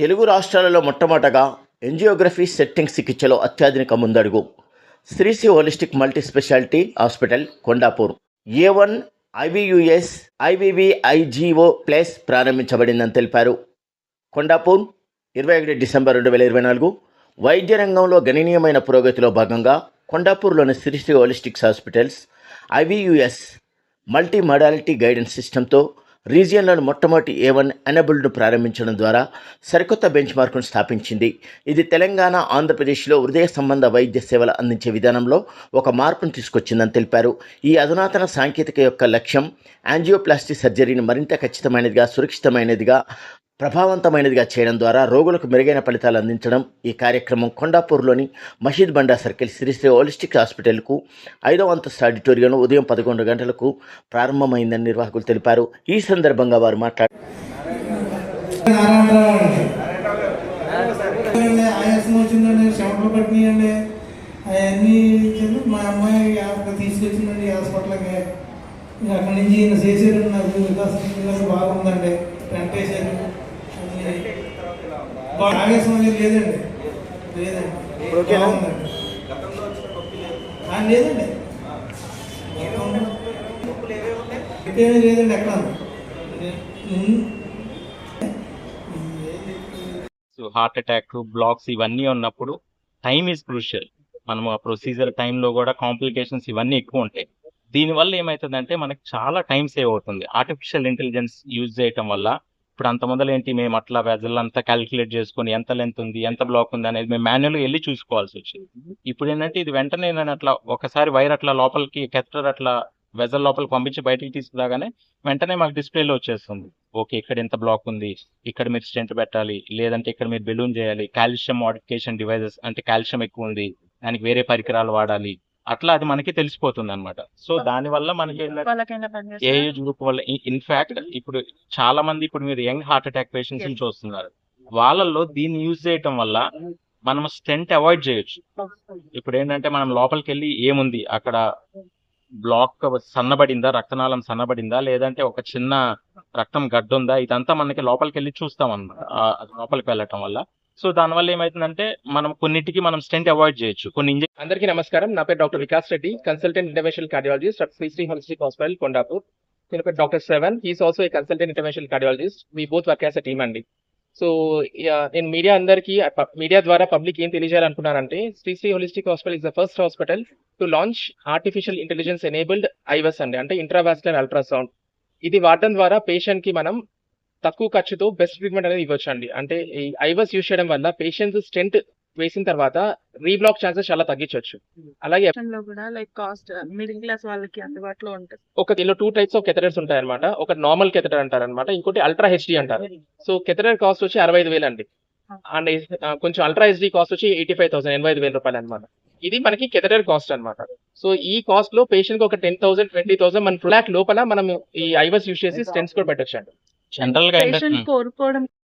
తెలుగు రాష్ట్రాలలో మొట్టమొదటగా ఎంజియోగ్రఫీ సెట్టింగ్ చికిత్సలో అత్యాధునిక ముందడుగు. Sri Sri holistic multi speciality hospital Kondapur. A one IVUS ఐవివిఐజిఓ ప్లేస్ ప్రారంభించబడిందని తెలిపారు. కొండాపూర్ ఇరవై ఒకటి డిసెంబర్ రెండు వేల ఇరవై నాలుగు వైద్య రంగంలో గణనీయమైన పురోగతిలో భాగంగా కొండాపూర్లోని Sri Sri holistics hospitals IVUS multi modality guidance సిస్టంతో రీజియన్లోని మొట్టమొదటి ఏ వన్ ఎనబుల్డ్ను ప్రారంభించడం ద్వారా సరికొత్త బెంచ్ మార్కును స్థాపించింది. ఇది తెలంగాణ ఆంధ్రప్రదేశ్లో హృదయ సంబంధ వైద్య సేవలు అందించే విధానంలో ఒక మార్పును తీసుకొచ్చిందని తెలిపారు. ఈ అధునాతన సాంకేతిక యొక్క లక్ష్యం యాంజియోప్లాస్టిక్ సర్జరీని మరింత ఖచ్చితమైనదిగా సురక్షితమైనదిగా ప్రభావవంతమైనదిగా చేయడం ద్వారా రోగులకు మెరుగైన ఫలితాలు అందించడం ఈ కార్యక్రమం కొండాపూర్లోని మషీద్ బండా సర్కిల్ శ్రీశ్రీ హోలిస్టిక్ హాస్పిటల్కు ఐదవ అంతస్తు ఆడిటోరియంలో ఉదయం పదకొండు గంటలకు ప్రారంభమైందని నిర్వాహకులు తెలిపారు. ఈ సందర్భంగా వారు మాట్లాడారు మా అమ్మాయి అక్కడ తీసుకొచ్చిందండి హాస్పిటల్కి అక్కడి నుంచి ఈయన చేసారు నాకు వికాసం బాగుందండి టెంట్ వేసారు అనేది లేదండి. లేదండి. లేదండి. ఇంకేమీ లేదండి ఎక్కడ. సో హార్ట్ అటాక్ బ్లాక్స్ ఇవన్నీ ఉన్నప్పుడు టైం ఈజ్ క్రూషియల్. మనం ఆ ప్రొసీజర్ టైంలో కూడా కాంప్లికేషన్స్ ఇవన్నీ ఎక్కువ ఉంటాయి. దీనివల్ల ఏమవుతుందంటే మనకి చాలా టైం సేవ్ అవుతుంది. ఆర్టిఫిషియల్ ఇంటెలిజెన్స్ యూజ్ చేయటం వల్ల ఇప్పుడు అంత మొదలు ఏంటి మేము అట్లా వెజల్ అంతా క్యాలిక్యులేట్ చేసుకొని ఎంత లెంత్ ఉంది ఎంత బ్లాక్ ఉంది అనేది మేము మాన్యువల్గా వెళ్ళి చూసుకోవాల్సి వచ్చింది. ఇప్పుడు ఏంటంటే ఇది వెంటనే నేను అట్లా ఒకసారి వైర్ అట్లా లోపలికి కెథటర్ అట్లా వెజల్ లోపలికి పంపించి బయటికి తీసుకురాగానే వెంటనే మాకు డిస్ప్లేలో వచ్చేస్తుంది. ఓకే ఇక్కడ ఎంత బ్లాక్ ఉంది ఇక్కడ మీరు స్టెంట్ పెట్టాలి లేదంటే ఇక్కడ మీరు బెలూన్ చేయాలి కాల్షియం మోడిఫికేషన్ డివైజెస్ అంటే కాల్షియం ఎక్కువ ఉంది దానికి వేరే పరికరాలు వాడాలి అట్లా అది మనకి తెలిసిపోతుంది అనమాట సో దాని వల్ల మనకి ఏ ఏజ్ గ్రూప్ వల్ల ఇన్ఫాక్ట్ ఇప్పుడు చాలా మంది ఇప్పుడు మీరు యంగ్ హార్ట్ అటాక్ పేషెంట్స్ని చూస్తున్నారు. వాళ్ళల్లో దీన్ని యూజ్ చేయటం వల్ల మనం స్టెంట్ అవాయిడ్ చేయొచ్చు. ఇప్పుడు ఏంటంటే మనం లోపలికి వెళ్ళి ఏముంది? అక్కడ బ్లాక్ సన్నబడిందా? రక్తనాళం సన్నబడిందా? లేదంటే ఒక చిన్న రక్తం గడ్డ ఉందా ఇదంతా మనకి లోపలికి వెళ్ళి చూస్తాం అది లోపలికి వెళ్ళటం వల్ల. సో దానివల్ల ఏమైతుందంటే మనం కొన్నిటికి మనం స్టెంట్ అవాయిడ్ చేయొచ్చు. కొన్ని ఇంజెక్షన్ అందరికీ నమస్కారం. నా పేరు doctor Vikas Reddy consultant interventional cardiologist at Sri Sri holistic hospital Kondapur నేను పేరు doctor seven he's also a consultant interventional cardiologist we both work as a team అండి. సో నేను మీడియా అందరికీ మీడియా ద్వారా పబ్లిక్ ఏం తెలియజేయాలనుకున్నానంటే Sri Sri holistic hospital is the first hospital to launch artificial intelligence enabled IVUS అండి. అంటే intravascular ultrasound ఇది వాడడం ద్వారా పేషెంట్కి మనం తక్కువ ఖర్చుతో బెస్ట్ ట్రీట్మెంట్ అనేది ఇవ్వచ్చు అండి అంటే ఈ ఐవస్ యూస్ చేయడం వల్ల పేషెంట్స్ స్టెంట్ వేసిన తర్వాత రీబ్లాక్ ఛాన్సెస్ చాలా తగ్గించవచ్చు అలాగే కూడా లైక్ కాస్ట్ మిడిల్ క్లాస్ వాళ్ళకి అందుబాటులో ఉంటుంది. ఒక దీనిలో టూ టైప్స్ ఆఫ్ కెథటర్స్ ఉంటాయి అనమాట ఒక నార్మల్ కెథటర్ అంటారు అనమాట ఇంకోటి అల్ట్రా హెచ్డి అంటారు. సో కెథటర్ కాస్ట్ వచ్చి అరవై ఐదు వేలు అండి. అండ్ కొంచెం అల్ట్రా హెచ్డి కాస్ట్ వచ్చి ఎయిటీ ఫైవ్ థౌసండ్ ఎనభై ఐదు వేల రూపాయలు అనమాట ఇది మనకి కెథటర్ కాస్ట్ అన్నమాట. సో ఈ కాస్ట్లో పేషెంట్కి ఒక టెన్ థౌసండ్ ట్వంటీ థౌసండ్ మన ఫ్లాక్ లోపల మనం ఈ ఐవస్ యూస్ చేసి స్టెన్స్ కూడా పెట్టచ్చు అండి జనరల్గా పేషెంట్ కోరుకోవడం